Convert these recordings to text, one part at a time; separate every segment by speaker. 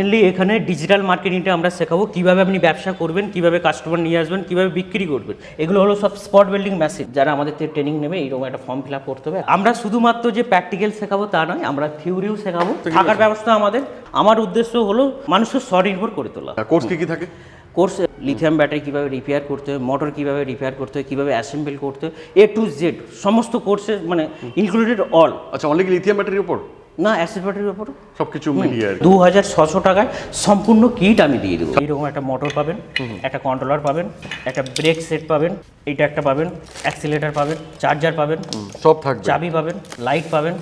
Speaker 1: Mainly এখানে digital মার্কেটিংটা আমরা শেখাবো। কীভাবে আপনি ব্যবসা করবেন কীভাবে কাস্টমার নিয়ে আসবেন কীভাবে বিক্রি করবেন। এগুলো হলো সব স্পট বিল্ডিং মেশিন যারা আমাদের থেকে ট্রেনিং নেবে এইরকম একটা ফর্ম ফিল আপ করতে হবে। আমরা শুধুমাত্র যে প্র্যাকটিক্যাল শেখাবো তা নয় আমরা থিওরিও শেখাবো। থাকার ব্যবস্থা আমাদের। আমার উদ্দেশ্য হলো মানুষের স্বনির্ভর করে তোলা।
Speaker 2: কোর্স কি কি থাকে?
Speaker 1: কোর্স লিথিয়াম ব্যাটারি কীভাবে রিপেয়ার করতে হয় মোটর কীভাবে রিপেয়ার করতে হয় কীভাবে অ্যাসেম্বল করতে হয় এ টু জেড সমস্ত কোর্সে মানে ইনক্লুডেড অল
Speaker 2: আচ্ছা অনলি কি লিথিয়াম ব্যাটারির উপর?
Speaker 1: না অ্যাসিড ব্যাটারির উপর
Speaker 2: সবকিছু মিলিয়ে আর কি।
Speaker 1: দু হাজার ছশো টাকায় সম্পূর্ণ কিট আমি দিয়ে দেবো। এইরকম একটা মোটর পাবেন একটা কন্ট্রোলার পাবেন একটা ব্রেক সেট পাবেন এইটা একটা পাবেন অ্যাক্সিলেটার পাবেন চার্জার পাবেন
Speaker 2: সব থাকবে।
Speaker 1: চাবি পাবেন লাইট পাবেন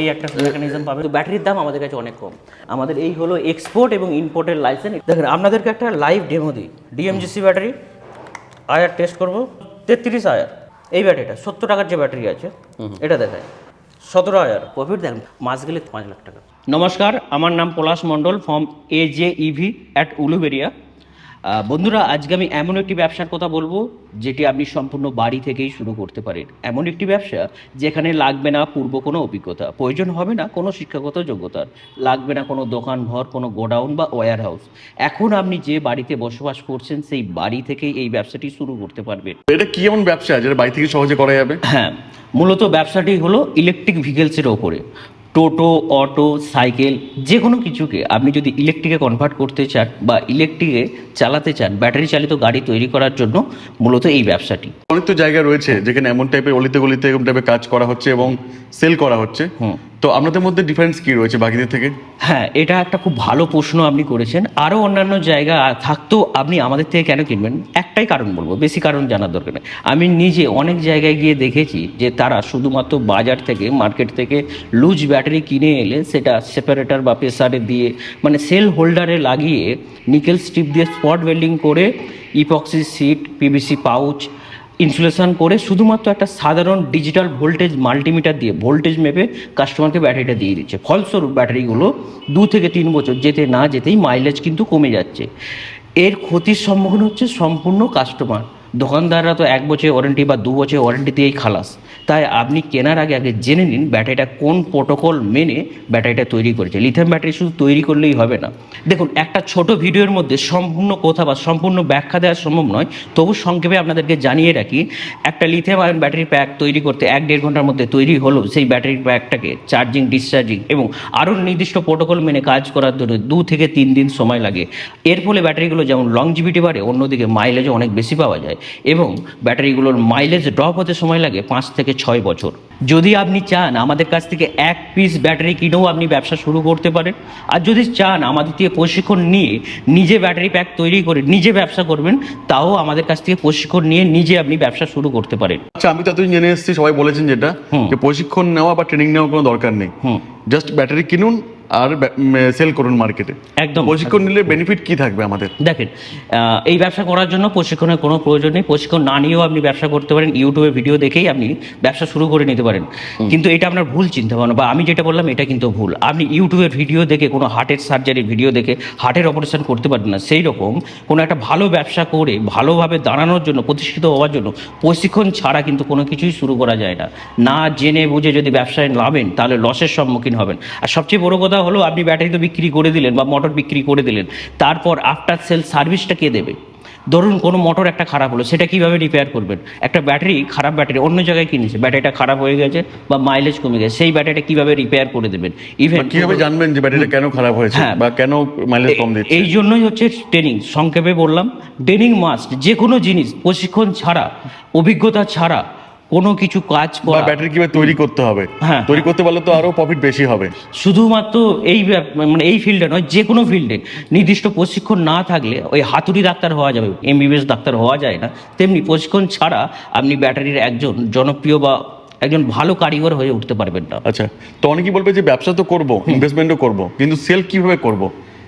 Speaker 1: এই একটা মেকানিজম পাবেন। তো ব্যাটারির দাম আমাদের কাছে অনেক কম। আমাদের এই হলো এক্সপোর্ট এবং ইম্পোর্টের লাইসেন্স দেখেন আপনাদেরকে একটা লাইভ ডেমো দিই। ডিএমজিসি ব্যাটারি আয়ার টেস্ট করব তেত্রিশ আয়ার এই ব্যাটারিটা সত্তর টাকার যে ব্যাটারি আছে এটা দেখায় সতেরো হাজার। প্রফিট দেখেন মাস গেলে পাঁচ লাখ টাকা। নমস্কার আমার নাম Palash Mondal from A J EV at Uluberia বন্ধুরা আজকে আমি এমন একটি ব্যবসার কথা বলব যেটি আপনি সম্পূর্ণ বাড়ি থেকেই শুরু করতে পারেন। এমন একটি ব্যবসা যেখানে লাগবে না পূর্ব কোনো অভিজ্ঞতা। প্রয়োজন হবে না কোনো শিক্ষাগত যোগ্যতার লাগবে না কোনো দোকান ঘর কোনো গোডাউন বা ওয়্যার হাউস এখন আপনি যে বাড়িতে বসবাস করছেন সেই বাড়ি থেকেই এই ব্যবসাটি শুরু করতে পারবেন।
Speaker 2: এটা কি এমন ব্যবসা যেটা বাড়ি থেকে সহজে করা যাবে?
Speaker 1: হ্যাঁ মূলত ব্যবসাটি হলো ইলেকট্রিক ভেহিকেলসের ওপরে। টোটো অটো সাইকেল যে কোনো কিছুকে আপনি যদি ইলেকট্রিকে কনভার্ট করতে চান বা ইলেকট্রিকে চালাতে চান ব্যাটারি চালিত গাড়ি তৈরি করার জন্য মূলত এই ব্যবসাটি
Speaker 2: অনেক তো জায়গা রয়েছে যেখানে এমন টাইপের অলিতে গলিতে এরকম টাইপের কাজ করা হচ্ছে এবং সেল করা হচ্ছে
Speaker 1: হুম।
Speaker 2: তো আপনাদের মধ্যে ডিফারেন্স কি রয়েছে বাকিদের থেকে?
Speaker 1: হ্যাঁ এটা একটা খুব ভালো প্রশ্ন আপনি করেছেন। আরও অন্যান্য জায়গা থাকতেও আপনি আমাদের থেকে কেন কিনবেন? একটাই কারণ বলব, বেশি কারণ জানার দরকার নেই। আমি নিজে অনেক জায়গায় গিয়ে দেখেছি যে তারা শুধুমাত্র বাজার থেকে, মার্কেট থেকে লুজ ব্যাটারি কিনে এলে সেটা সেপারেটার বা প্রেসারে দিয়ে মানে সেল হোল্ডারে লাগিয়ে নিকেল স্ট্রিপ দিয়ে স্পট ওয়েল্ডিং করে epoxy sheet PVC pouch insulation করে শুধুমাত্র একটা সাধারণ ডিজিটাল ভোল্টেজ মাল্টিমিটার দিয়ে, ভোল্টেজ মেপে কাস্টমারকে ব্যাটারিটা দিয়ে দিচ্ছে। ফলস্বরূপ ব্যাটারিগুলো দু থেকে তিন বছর যেতে না যেতেই মাইলেজ কিন্তু কমে যাচ্ছে। এর ক্ষতির সম্মুখীন হচ্ছে সম্পূর্ণ কাস্টমার দোকানদাররা তো এক বছর ওয়ারেন্টি বা দু বছর ওয়ারেন্টি দিয়েই খালাস। তাই আপনি কেনার আগে আগে জেনে নিন ব্যাটারিটা কোন প্রোটোকল মেনে ব্যাটারিটা তৈরি করেছে। লিথিয়াম ব্যাটারি শুধু তৈরি করলেই হবে না। দেখুন, একটা ছোট ভিডিওর মধ্যে সম্পূর্ণ কথা বা সম্পূর্ণ ব্যাখ্যা দেওয়া সম্ভব নয়। তবু সংক্ষেপে আপনাদেরকে জানিয়ে রাখি, একটা লিথিয়াম আয়ন ব্যাটারি প্যাক তৈরি করতে এক দেড় ঘণ্টার মধ্যে তৈরি হলো সেই ব্যাটারি প্যাকটাকে চার্জিং ডিসচার্জিং এবং আরও নির্দিষ্ট প্রোটোকল মেনে কাজ করার জন্য দু থেকে তিন দিন সময় লাগে। এর ফলে ব্যাটারিগুলো যেমন লংজিভিটি বাড়ে, অন্যদিকে মাইলেজও অনেক বেশি পাওয়া যায় এবং ব্যাটারিগুলোর মাইলেজ ড্রপ হতে সময় লাগে, পাঁচ থেকে ছয় বছর। যদি আপনি চান আমাদের কাছ থেকে এক পিস ব্যাটারি কিনেও আপনি ব্যবসা শুরু করতে পারেন আর যদি চান আমাদের থেকে প্রশিক্ষণ নিয়ে নিজে ব্যাটারি প্যাক তৈরি করে নিজে ব্যবসা করবেন তাও আমাদের কাছ থেকে প্রশিক্ষণ নিয়ে নিজে আপনি ব্যবসা শুরু করতে পারেন।
Speaker 2: আচ্ছা আমি তো জেনে এসেছি সবাই বলেছেন যেটা। যে প্রশিক্ষণ নেওয়া বা ট্রেনিং নেওয়ার কোনো দরকার নেই।
Speaker 1: হুম।
Speaker 2: জাস্ট ব্যাটারি কিনুন আর সেল করুন মার্কেটে
Speaker 1: একদম।
Speaker 2: প্রশিক্ষণ নিলে বেনিফিট কি থাকবে আমাদের?
Speaker 1: দেখেন এই ব্যবসা করার জন্য প্রশিক্ষণের কোনো প্রয়োজন নেই। প্রশিক্ষণ না নিয়েও আপনি ব্যবসা করতে পারেন। ইউটিউবে ভিডিও দেখেই আপনি ব্যবসা শুরু করে নিতে পারেন। কিন্তু এটা আপনার ভুল চিন্তা ভাবনা বা আমি যেটা বললাম এটা কিন্তু ভুল। আপনি ইউটিউবের ভিডিও দেখে কোনো হার্টের সার্জারি ভিডিও দেখে হার্টের অপারেশন করতে পারবেন না। সেই রকম কোনো একটা ভালো ব্যবসা করে ভালোভাবে দাঁড়ানোর জন্য প্রতিষ্ঠিত হওয়ার জন্য প্রশিক্ষণ ছাড়া কিন্তু কোনো কিছুই শুরু করা যায় না। না জেনে বুঝে যদি ব্যবসায় নামেন তাহলে লসের সম্মুখীন হবেন। আর সবচেয়ে বড় কথা হলো আপনি ব্যাটারি তো বিক্রি করে দিলেন বা মোটর বিক্রি করে দিলেন। তারপর আফটার সেল সার্ভিসটা কে দেবে? ধরুন কোনো মোটর একটা খারাপ হলো সেটা কীভাবে রিপেয়ার করবেন? একটা ব্যাটারি খারাপ ব্যাটারি অন্য জায়গায় কিনেছে ব্যাটারিটা খারাপ হয়ে গেছে বা মাইলেজ কমে গেছে সেই ব্যাটারিটা কীভাবে রিপেয়ার করে দেবেন? ইভেন
Speaker 2: কীভাবে জানবেন যে ব্যাটারিটা কেন খারাপ হয়েছে
Speaker 1: হ্যাঁ।
Speaker 2: বা কেন মাইলেজ কম দিচ্ছে?
Speaker 1: এই জন্যই হচ্ছে ট্রেনিং সংক্ষেপে বললাম ট্রেনিং মাস্ট যে কোনো জিনিস প্রশিক্ষণ ছাড়া অভিজ্ঞতা ছাড়া কোনো কিছু কাজ করা
Speaker 2: ব্যাটারি কীভাবে তৈরি করতে হবে?
Speaker 1: হ্যাঁ।
Speaker 2: তৈরি করতে পারলে তো আরও প্রফিট বেশি হবে।
Speaker 1: শুধুমাত্র এই মানে এই ফিল্ডে নয় যে কোনো ফিল্ডে নির্দিষ্ট প্রশিক্ষণ না থাকলে ওই হাতুড়ি ডাক্তার হওয়া যাবে। এমবিবিএস ডাক্তার হওয়া যায় না। তেমনি প্রশিক্ষণ ছাড়া আপনি ব্যাটারির একজন জনপ্রিয় বা একজন ভালো কারিগর হয়ে উঠতে পারবেন না।
Speaker 2: আচ্ছা তো অনেকেই বলবে যে ব্যবসা তো করব ইনভেস্টমেন্টও করব কিন্তু সেল কীভাবে করব?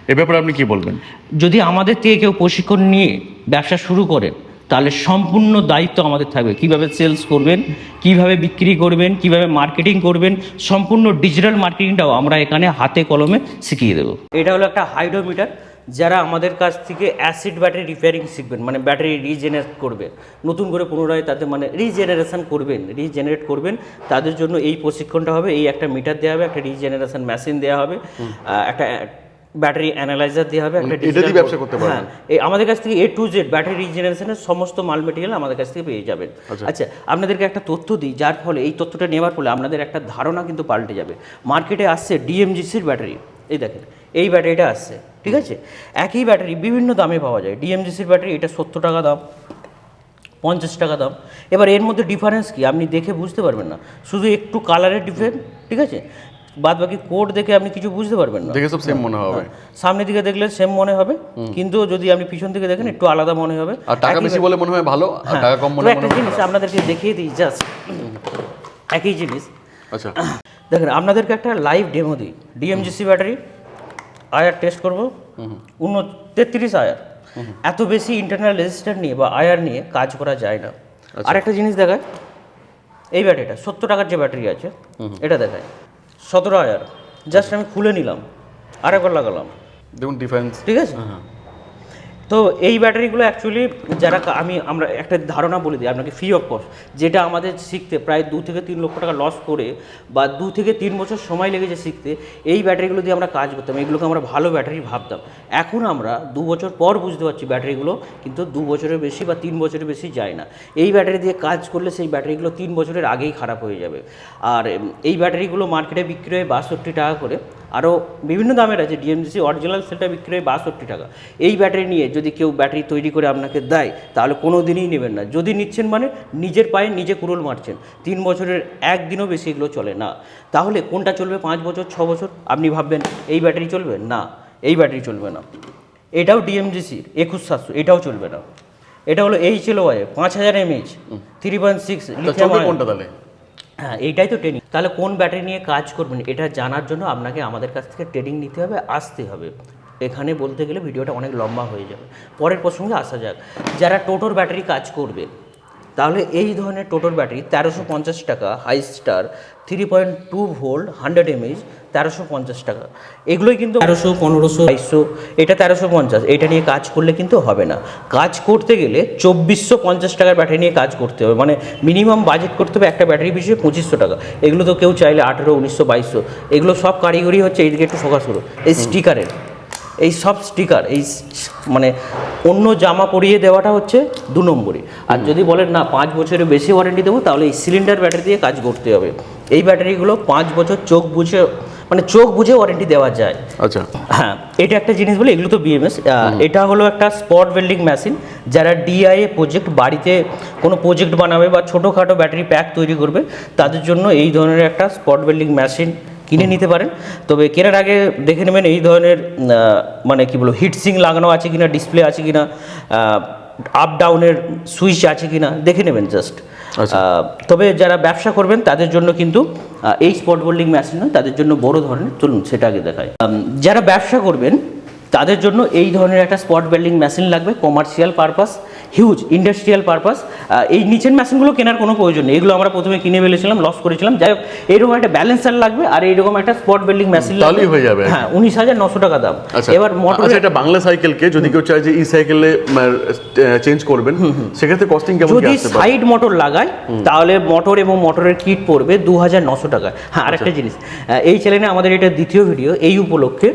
Speaker 2: এ ব্যাপারে আপনি কি বলবেন?
Speaker 1: যদি আমাদের থেকে কেউ প্রশিক্ষণ নিয়ে ব্যবসা শুরু করেন তাহলে সম্পূর্ণ দায়িত্ব আমাদের থাকবে। কীভাবে সেলস করবেন কীভাবে বিক্রি করবেন কীভাবে মার্কেটিং করবেন সম্পূর্ণ ডিজিটাল মার্কেটিংটাও আমরা এখানে হাতে কলমে শিখিয়ে দেবো। এটা হলো একটা হাইড্রোমিটার যারা আমাদের কাছ থেকে অ্যাসিড ব্যাটারি রিপেয়ারিং শিখবেন মানে ব্যাটারি রিজেনারেট করবে। নতুন করে পুনরায় তাদের মানে রিজেনারেশন করবেন রিজেনারেট করবেন। তাদের জন্য এই প্রশিক্ষণটা হবে এই একটা মিটার দেওয়া হবে একটা রিজেনারেশন মেশিন দেওয়া হবে একটা ব্যাটারি অ্যানালাইজার দেওয়া হবে একটা
Speaker 2: এটা দিয়ে ব্যবসা করতে পারবেন?
Speaker 1: হ্যাঁ এই আমাদের কাছ থেকে এ টু জেড ব্যাটারি রিজেনারেশনের সমস্ত মাল মেটেরিয়াল আমাদের কাছ থেকে পেয়ে যাবেন।
Speaker 2: আচ্ছা।
Speaker 1: আচ্ছা আপনাদেরকে একটা তথ্য দিই যার ফলে এই তথ্যটা নেওয়ার ফলে আপনাদের একটা ধারণা কিন্তু পাল্টে যাবে। মার্কেটে আসছে ডিএমজিসির ব্যাটারি। এই দেখেন এই ব্যাটারিটা আসছে ঠিক আছে? একই ব্যাটারি বিভিন্ন দামে পাওয়া যায়। ডিএমজিসির ব্যাটারি এটা সত্তর টাকা দাম পঞ্চাশ টাকা দাম। এবার এর মধ্যে ডিফারেন্স কি? আপনি দেখে বুঝতে পারবেন না। শুধু একটু কালারের ডিফারেন্স ঠিক আছে? বাদ বাকি কোড দেখে আপনি কিছু বুঝতে পারবেন না।
Speaker 2: দেখে সব সেম মনে হবে।
Speaker 1: সামনের দিকে দেখলে সেম মনে হবে কিন্তু যদি আপনি পিছন দিকে দেখেন একটু আলাদা মনে হবে।
Speaker 2: আর টাকা বেশি বলে মনে হয় ভালো আর
Speaker 1: হ্যাঁ,
Speaker 2: টাকা কম মনে
Speaker 1: একটা জিনিস আপনাদেরকে দেখিয়ে দিই জাস্ট একই জিনিস।
Speaker 2: আচ্ছা।
Speaker 1: দেখেন আপনাদেরকে একটা লাইভ ডেমো দিই। ডিএমজিসি ব্যাটারি আয়ার টেস্ট করব। উন তেত্রিশ আয়ার। এত বেশি ইন্টারনাল রেজিস্টার নিয়ে বা আয়ার নিয়ে কাজ করা যায় না। আর একটা জিনিস দেখায় এই ব্যাটারিটা সত্তর টাকার যে ব্যাটারি আছে এটা দেখায়। সতেরো হাজার। জাস্ট আমি খুলে নিলাম আরেকবার লাগালাম।
Speaker 2: দেখুন ডিফারেন্স
Speaker 1: ঠিক আছে? তো এই ব্যাটারিগুলো অ্যাকচুয়ালি যারা আমি, আমরা একটা ধারণা বলে দিই আপনাকে ফ্রি অফ কস্ট যেটা আমাদের শিখতে প্রায় দু থেকে তিন লক্ষ টাকা লস করে বা দু থেকে তিন বছর সময় লেগেছে শিখতে, এই ব্যাটারিগুলো দিয়ে আমরা কাজ করতাম, এগুলোকে আমরা ভালো ব্যাটারি ভাবতাম। এখন আমরা দু বছর পর বুঝতে পারছি ব্যাটারিগুলো, কিন্তু দু বছরের বেশি বা তিন বছরের বেশি যায় না। এই ব্যাটারি দিয়ে কাজ করলে সেই ব্যাটারিগুলো তিন বছরের আগেই খারাপ হয়ে যাবে। আর, এই ব্যাটারিগুলো মার্কেটে বিক্রি হয় বাষট্টি টাকা করে। আরও বিভিন্ন দামের আছে ডিএমসি অরিজিনাল সেলটা বিক্রি হয় বাষট্টি টাকা। এই ব্যাটারি নিয়ে যদি কেউ ব্যাটারি তৈরি করে আপনাকে দেয় তাহলে কোনো দিনই নেবেন না। যদি নিচ্ছেন মানে নিজের পায়ে নিজে কুড়োল মারছেন। তিন বছরের একদিনও বেশি এগুলো চলে না। তাহলে কোনটা চলবে পাঁচ বছর ছ বছর? আপনি ভাববেন এই ব্যাটারি চলবে? না এই ব্যাটারি চলবে না। এটাও ডিএমজিসির একুশ সাতশো এটাও চলবে না। এটা হলো এইচ এল ওয়াই পাঁচ হাজার এমএইচ থ্রি পয়েন্ট সিক্স
Speaker 2: কোনটা তাহলে?
Speaker 1: হ্যাঁ এইটাই তো ট্রেনিং তাহলে কোন ব্যাটারি নিয়ে কাজ করবেন, এটা জানার জন্য আপনাকে আমাদের কাছ থেকে ট্রেনিং নিতে হবে, আসতে হবে। এখানে বলতে গেলে ভিডিওটা অনেক লম্বা হয়ে যাবে। পরের প্রসঙ্গে আসা যাক। যারা টোটোর ব্যাটারি কাজ করবে তাহলে এই ধরনের টোটোর ব্যাটারি তেরোশো পঞ্চাশ টাকা high star three point two volt hundred MH তেরোশো পঞ্চাশ টাকা। এগুলোই কিন্তু তেরোশো পনেরোশো বাইশশো এটা তেরোশো পঞ্চাশ এটা নিয়ে কাজ করলে কিন্তু হবে না। কাজ করতে গেলে চব্বিশশো পঞ্চাশ টাকার ব্যাটারি নিয়ে কাজ করতে হবে। মানে মিনিমাম বাজেট করতে হবে একটা ব্যাটারি পিছিয়ে পঁচিশশো টাকা। এগুলো তো কেউ চাইলে আঠেরো উনিশশো বাইশশো এগুলো সব কারিগরি হচ্ছে এইদিকে একটু ফোকাস করো। এই স্টিকারের এই সব স্টিকার এই মানে অন্য জামা পরিয়ে দেওয়াটা হচ্ছে দু নম্বরই আর যদি বলেন না পাঁচ বছরের বেশি ওয়ারেন্টি দেবো তাহলে এই সিলিন্ডার ব্যাটারি দিয়ে কাজ করতে হবে। এই ব্যাটারিগুলো পাঁচ বছর চোখ বুঝে মানে চোখ বুঝে ওয়ারেন্টি দেওয়া যায়।
Speaker 2: আচ্ছা।
Speaker 1: হ্যাঁ এটা একটা জিনিস বলে এগুলো তো বিএমএস এটা হলো একটা স্পট ওয়েল্ডিং মেশিন যারা ডিআইএ প্রজেক্ট বাড়িতে কোনো প্রজেক্ট বানাবে বা ছোটোখাটো ব্যাটারি প্যাক তৈরি করবে তাদের জন্য এই ধরনের একটা স্পট ওয়েল্ডিং মেশিন কিনে নিতে পারেন। তবে কেনার আগে দেখে নেবেন এই ধরনের মানে কি বলব হিটসিং লাগানো আছে কিনা ডিসপ্লে আছে কিনা আপ ডাউনের সুইচ আছে কিনা দেখে নেবেন জাস্ট
Speaker 2: আচ্ছা।
Speaker 1: তবে যারা ব্যবসা করবেন তাদের জন্য কিন্তু এই স্পট বোল্ডিং মেশিন নয় তাদের জন্য বড় ধরনের চলুন সেটা আগে দেখায় যারা ব্যবসা করবেন তাদের জন্য এই ধরনের একটা স্পট বেল্ডিং মেশিন লাগবে commercial purpose huge industrial purpose এই নিচের মেশিনগুলো কেনার কোনো প্রয়োজন নেই। এগুলো আমরা প্রথমে কিনে ফেলেছিলাম লস করেছিলাম। যাই হোক এইরকম একটা ব্যালেন্সার লাগবে আর এইরকম একটা স্পট বিল্ডিং মেশিন লাগবে।
Speaker 2: হয়ে যাবে।
Speaker 1: হ্যাঁ উনিশ হাজার নশো টাকা দাম।
Speaker 2: আচ্ছা।
Speaker 1: এবার মোটর
Speaker 2: আচ্ছা এটা বাংলা সাইকেলকে যদি কেউ চায় যে ই সাইকেলে চেঞ্জ করবেন সেক্ষেত্রে কস্টিং কেমন
Speaker 1: যদি সাইড মোটর লাগায় তাহলে মোটর এবং মোটরের কিট পড়বে দু হাজার নশো টাকা হ্যাঁ আরেকটা
Speaker 2: আচ্ছা।
Speaker 1: জিনিস এই চ্যানেলে আমাদের এটা দ্বিতীয় ভিডিও এই উপলক্ষে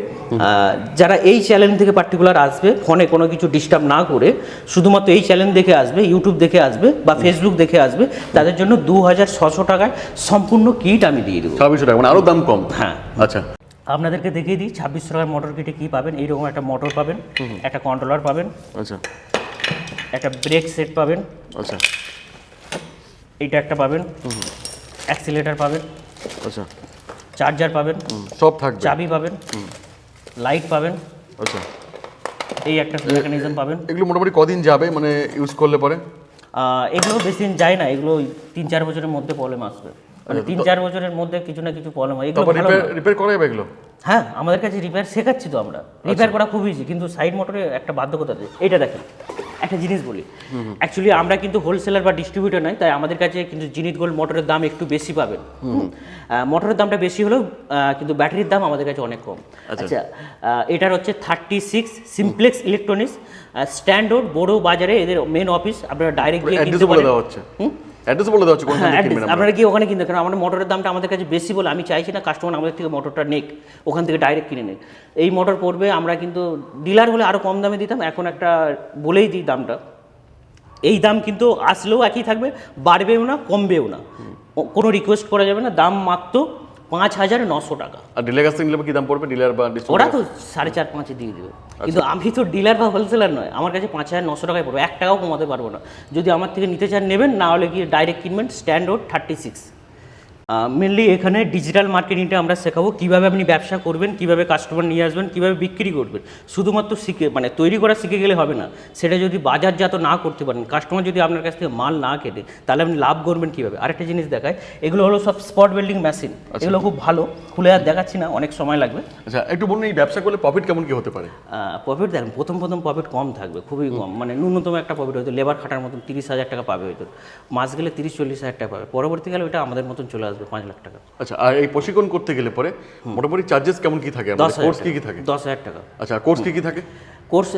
Speaker 1: যারা এই চ্যানেল থেকে পার্টিকুলার আসবে ফোনে কোনো কিছু ডিস্টার্ব না করে শুধুমাত্র এই চ্যানেল দেখে আসবে ইউটিউব দেখে আসবে বা ফেসবুক দেখে আসবে তাদের জন্য দু হাজার ছশো টাকায় সম্পূর্ণ কিট আমি দিয়ে দেবো।
Speaker 2: ছাব্বিশশো টাকা মানে আরও দাম কম?
Speaker 1: হ্যাঁ।
Speaker 2: আচ্ছা।
Speaker 1: আপনাদেরকে দেখিয়ে দিই ছাব্বিশশো টাকার মোটর কিটে কী পাবেন? এইরকম একটা মোটর পাবেন একটা কন্ট্রোলার পাবেন
Speaker 2: আচ্ছা।
Speaker 1: একটা ব্রেক সেট পাবেন
Speaker 2: আচ্ছা।
Speaker 1: এইটা একটা পাবেন অ্যাক্সিলেটার পাবেন
Speaker 2: আচ্ছা।
Speaker 1: চার্জার পাবেন
Speaker 2: সব থাকবে।
Speaker 1: চাবি পাবেন লাইট পাবেন।
Speaker 2: আচ্ছা।
Speaker 1: এই একটা মেকানিজম পাবেন।
Speaker 2: এগুলো মোটামুটি কদিন যাবে? মানে ইউজ করলে পরে?
Speaker 1: এগুলো বেশি দিন যায় না। এগুলো তিন চার বছরের মধ্যে প্রবলেম আসবে। মানে তিন চার বছরের মধ্যে কিছু না কিছু প্রবলেম হয়। এগুলো
Speaker 2: রিপেয়ার করা যাবে এগুলো?
Speaker 1: হ্যাঁ আমাদের কাছে রিপেয়ার শেখাচ্ছি তো আমরা। রিপেয়ার করা খুব ইজি কিন্তু সাইড মোটরে একটা বাধ্যকতা আছে। এটা দেখেন। একটা জিনিস বলি। অ্যাকচুয়ালি আমরা কিন্তু হোলসেলার বা ডিস্ট্রিবিউটর নয় তাই আমাদের কাছে কিন্তু জিনিস গোল্ড মোটরের দাম একটু বেশি পাবেন। মোটরের দামটা বেশি হলেও কিন্তু ব্যাটারির দাম আমাদের কাছে অনেক কম। আচ্ছা। এটার হচ্ছে thirty six simplex electronics standard বড় বাজারে এদের মেন অফিস আপনারা ডাইরেক্ট গিয়ে কিনতে পারেন?
Speaker 2: অ্যাড্রেস বলে দেওয়া হচ্ছে কোন
Speaker 1: হ্যাঁ
Speaker 2: আপনারা
Speaker 1: কি ওখানে কিনতে কারণ আমাদের মোটরের দামটা আমাদের কাছে বেশি বলে আমি চাইছি না কাস্টমার আমাদের থেকে মোটরটা নেক ওখান থেকে ডাইরেক্ট কিনে নেক। এই মোটর পড়বে আমরা কিন্তু ডিলার হলে আরও কম দামে দিতাম এখন একটা বলেই দিই দামটা। এই দাম কিন্তু আসলেও একই থাকবে বাড়বেও না কমবেও না। কোনো রিকোয়েস্ট করা যাবে না দাম মাত্র পাঁচ হাজার নশো টাকা।
Speaker 2: আর ডিলার কাছ থেকে নিলে কি দাম পড়বে? ডিলার বা
Speaker 1: ওরা তো সাড়ে চার পাঁচে দিয়ে দেবে। কিন্তু আমি তো ডিলার বা হোলসেলার নয়। আমার কাছে পাঁচ হাজার নশো টাকায় পড়বে। এক টাকাও কমাতে পারব না। যদি আমার থেকে নিতে চান নেবেন। না হলে গিয়ে ডাইরেক্ট কিনবেন। স্ট্যান্ডার্ড থার্টি সিক্স মেনলি এখানে ডিজিটাল মার্কেটিংটা আমরা শেখাবো। কীভাবে আপনি ব্যবসা করবেন কীভাবে কাস্টমার নিয়ে আসবেন কীভাবে বিক্রি করবেন। শুধুমাত্র শিখে মানে তৈরি করা শিখে গেলে হবে না। সেটা যদি বাজারজাত না করতে পারেন কাস্টমার যদি আপনার কাছ থেকে মাল না কেটে তাহলে আপনি লাভ করবেন কীভাবে? আরেকটা জিনিস দেখায় এগুলো হলো সব স্পট বিল্ডিং মেশিন এগুলো খুব ভালো খুলে আর দেখাচ্ছি না অনেক সময় লাগবে।
Speaker 2: আচ্ছা একটু বলুন এই ব্যবসা করলে প্রফিট কেমন কি হতে পারে?
Speaker 1: প্রফিট দেখেন প্রথম প্রথম প্রফিট কম থাকবে খুবই কম। মানে ন্যূনতম একটা প্রফিট হয়তো লেবার খাটার মতন তিরিশ হাজার টাকা পাবে হয়তো। মাস গেলে তিরিশ চল্লিশ হাজার টাকা পাবে। পরবর্তীকালে ওটা আমাদের মতন চলে আসবে। পাঁচ লাখ টাকা।
Speaker 2: আচ্ছা আর এই প্রশিক্ষণ করতে গেলে পরে মোটামুটি চার্জেস কেমন কি থাকে
Speaker 1: দশ
Speaker 2: কোর্স কি কি থাকে?
Speaker 1: দশ হাজার টাকা।
Speaker 2: আচ্ছা কোর্স কি কি থাকে?
Speaker 1: কোর্স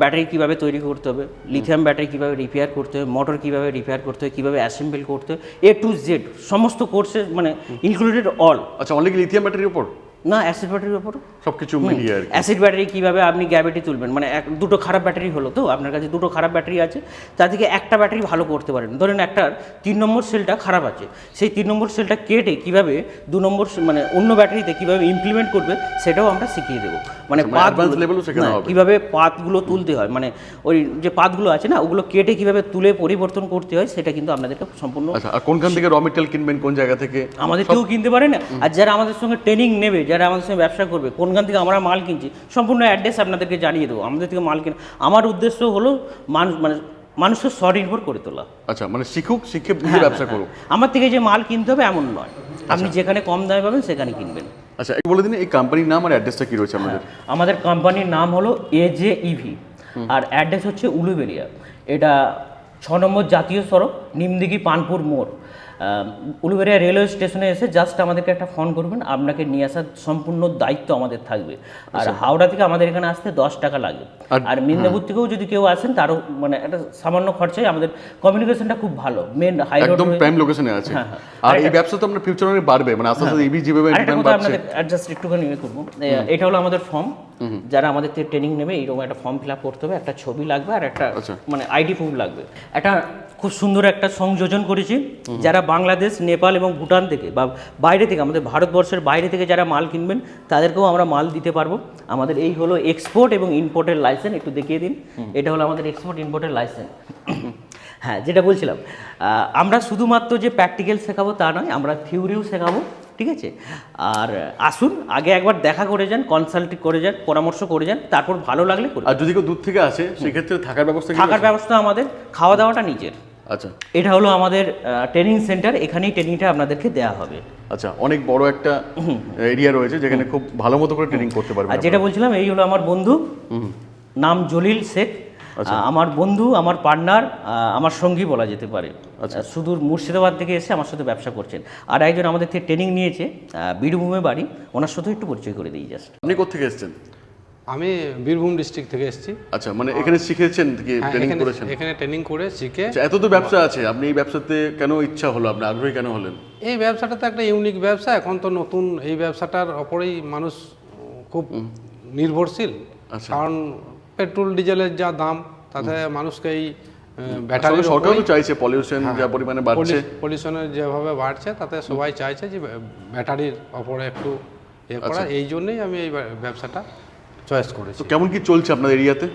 Speaker 1: ব্যাটারি কীভাবে তৈরি করতে হবে? লিথিয়াম ব্যাটারি কীভাবে রিপেয়ার করতে হবে? মোটর কীভাবে রিপেয়ার করতে হবে? কীভাবে অ্যাসেম্বল করতে হবে? এ টু জেড সমস্ত কোর্সে মানে ইনক্লুডেড অল
Speaker 2: আচ্ছা অনলি কি লিথিয়াম ব্যাটারির উপর?
Speaker 1: না অ্যাসিড ব্যাটারির সব
Speaker 2: কিছু মিলিয়ে আর
Speaker 1: অ্যাসিড ব্যাটারি কীভাবে আপনি গ্যাবিটি তুলবেন? মানে এক দুটো খারাপ ব্যাটারি হলো তো আপনার কাছে দুটো খারাপ ব্যাটারি আছে তা থেকে একটা ব্যাটারি ভালো করতে পারেন। ধরেন একটা তিন নম্বর সেলটা খারাপ আছে সেই তিন নম্বর সেলটা কেটে কীভাবে দু নম্বর মানে অন্য ব্যাটারিতে কীভাবে ইমপ্লিমেন্ট করবে সেটাও আমরা শিখিয়ে দেবো। মানে পাত
Speaker 2: advanced level ও শেখানো হবে।
Speaker 1: কীভাবে পাতগুলো তুলতে হয়? মানে ওই যে পাতগুলো আছে না ওগুলো কেটে কীভাবে তুলে পরিবর্তন করতে হয় সেটা কিন্তু আপনাদেরকে সম্পূর্ণ
Speaker 2: আচ্ছা আর কোনখান থেকে র মেটেরিয়াল কিনবেন কোন জায়গা থেকে?
Speaker 1: আমাদের কেউ কিনতে পারে না। আর যারা আমাদের সঙ্গে ট্রেনিং নেবে যারা আমাদের সঙ্গে ব্যবসা করবে কোনখান থেকে আমরা মাল কিনছি সম্পূর্ণ অ্যাড্রেস আপনাদেরকে জানিয়ে দেবো। আমাদের থেকে মাল কিনে আমার উদ্দেশ্য হলো মানুষ মানে মানুষের স্বনির্ভর করে তোলা।
Speaker 2: আচ্ছা মানে শিখুক শিখে
Speaker 1: হ্যাঁ,
Speaker 2: ব্যবসা করুক।
Speaker 1: আমার থেকে যে মাল কিনতে হবে এমন নয়। আপনি যেখানে কম দামে পাবেন সেখানে কিনবেন।
Speaker 2: আচ্ছা একটু বলে দিন এই কোম্পানির নাম আর অ্যাড্রেসটা কি রয়েছে আমাদের?
Speaker 1: আমাদের কোম্পানির নাম হলো এ জে ইভি আর অ্যাড্রেস হচ্ছে উলুবেরিয়া এটা ছ নম্বর জাতীয় সড়ক নিমদিঘি পানপুর মোড়। আহ, উলুবেরিয়া রেলওয়ে স্টেশনে এসে জাস্ট আমাদেরকে একটা ফোন করবেন আপনাকে নিয়ে আসার সম্পূর্ণ দায়িত্ব আমাদের থাকবে। আর হাওড়া থেকে আমাদের এখানে আসতে দশ টাকা লাগে।
Speaker 2: আর-
Speaker 1: মেদিনীপুর থেকেও যদি কেউ আসেন তারও মানে একটা সামান্য খরচায় আমাদের কমিউনিকেশনটা খুব ভালো। মেন হাই রোড
Speaker 2: একদম প্রাইম লোকেশনে আছে।
Speaker 1: হ্যাঁ, হ্যাঁ।
Speaker 2: আর এই ব্যবসা তো আমরা ফিউচার অনেক বাড়বে মানে আস্তে আস্তে ইভি যেভাবে বাড়ছে।
Speaker 1: অ্যাডজাস্ট একটুখানি ইয়ে করব। এটা হলো আমাদের ফর্ম যারা আমাদের ট্রেনিং নেবে এইরকম একটা ফর্ম ফিল আপ করতে হবে একটা ছবি লাগবে আর একটা
Speaker 2: আচ্ছা।
Speaker 1: মানে আইডি প্রুফ লাগবে। একটা খুব সুন্দর একটা সংযোজন করেছি। যারা বাংলাদেশ নেপাল এবং ভুটান থেকে বা বাইরে থেকে আমাদের ভারতবর্ষের বাইরে থেকে যারা মাল কিনবেন তাদেরকেও আমরা মাল দিতে পারব। আমাদের এই হলো এক্সপোর্ট এবং ইম্পোর্টের লাইসেন্স একটু দেখিয়ে দিন। এটা হলো আমাদের এক্সপোর্ট ইম্পোর্টের লাইসেন্স হ্যাঁ যেটা বলছিলাম আমরা শুধুমাত্র যে প্র্যাকটিক্যাল শেখাবো তা নয় আমরা থিওরিও শেখাবো ঠিক আছে? আর আসুন আগে একবার দেখা করে যান কনসাল্ট করে যান পরামর্শ করে যান তারপর ভালো লাগলে
Speaker 2: আর যদি কেউ দূর থেকে আসে সেক্ষেত্রে থাকার ব্যবস্থা
Speaker 1: থাকার ব্যবস্থা আমাদের খাওয়া দাওয়াটা নিজের।
Speaker 2: আচ্ছা।
Speaker 1: এটা হলো আমাদের ট্রেনিং সেন্টার এখানেই ট্রেনিংটা আপনাদেরকে দেওয়া হবে।
Speaker 2: আচ্ছা অনেক বড় একটা এরিয়া রয়েছে যেখানে খুব ভালো মতো করে ট্রেনিং করতে পারবেন
Speaker 1: আর যেটা বলছিলাম এই হলো আমার বন্ধু নাম জলিল শেখ।
Speaker 2: আচ্ছা।
Speaker 1: আমার বন্ধু আমার পার্টনার আমার সঙ্গী বলা যেতে পারে। আহ, সুদূর মুর্শিদাবাদ থেকে এসে আমার সাথে ব্যবসা করছেন। আর একজন আমাদের থেকে ট্রেনিং নিয়েছে বীরভূমে বাড়ি। ওনার সাথে একটু পরিচয় করে দিই জাস্ট
Speaker 2: আপনি কোথেকে এসেছেন?
Speaker 3: আমি বীরভূম ডিস্ট্রিক্ট থেকে এসেছি।
Speaker 2: আচ্ছা মানে এখানে শিখেছেন কি
Speaker 3: হ্যাঁ,
Speaker 2: ট্রেনিং করেছেন?
Speaker 3: এখানে ট্রেনিং করে শিখে
Speaker 2: আচ্ছা এত তো ব্যবসা আছে আপনি এই ব্যবসাতে কেন ইচ্ছা হলো আপনার আগ্রহী কেন হলেন?
Speaker 3: এই ব্যবসাটা তো একটা ইউনিক ব্যবসা এখন তো নতুন এই ব্যবসাটার ওপরেই মানুষ খুব নির্ভরশীল।
Speaker 2: আচ্ছা।
Speaker 3: কারণ পেট্রোল ডিজেলের যা দাম তাতে মানুষকে এই
Speaker 2: আসলে
Speaker 3: ব্যাটারির
Speaker 2: সরকারও তো চাইছে পলিউশন যা পরিমাণে বাড়ছে।
Speaker 3: পলিউশনের যেভাবে বাড়ছে তাতে সবাই চাইছে যে ব্যাটারির ওপরে একটু এ করা। এই জন্যই আমি এই ব্যবসাটা চয়েস করেছি।
Speaker 2: তো কেমন কি চলছে আপনার এরিয়াতে?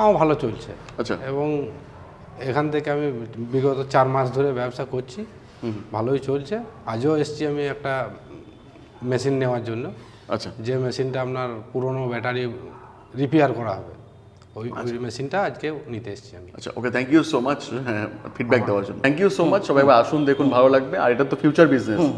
Speaker 3: আমার ভালো চলছে।
Speaker 2: আচ্ছা।
Speaker 3: এবং এখান থেকে আমি বিগত চার মাস ধরে ব্যবসা করছি। ভালোই চলছে। আজও এসছি আমি একটা মেশিন নেওয়ার জন্য।
Speaker 2: আচ্ছা।
Speaker 3: যে মেশিনটা আপনার পুরনো ব্যাটারি রিপেয়ার করা হবে। ওই ওই মেশিনটা আজকে নিতে এসছি আমি।
Speaker 2: আচ্ছা okay thank you so much feedback দেওয়ার জন্য। থ্যাংক ইউ সো মাচ সবাই আসুন দেখুন ভালো লাগবে। আর এটা তো ফিউচার বিজনেস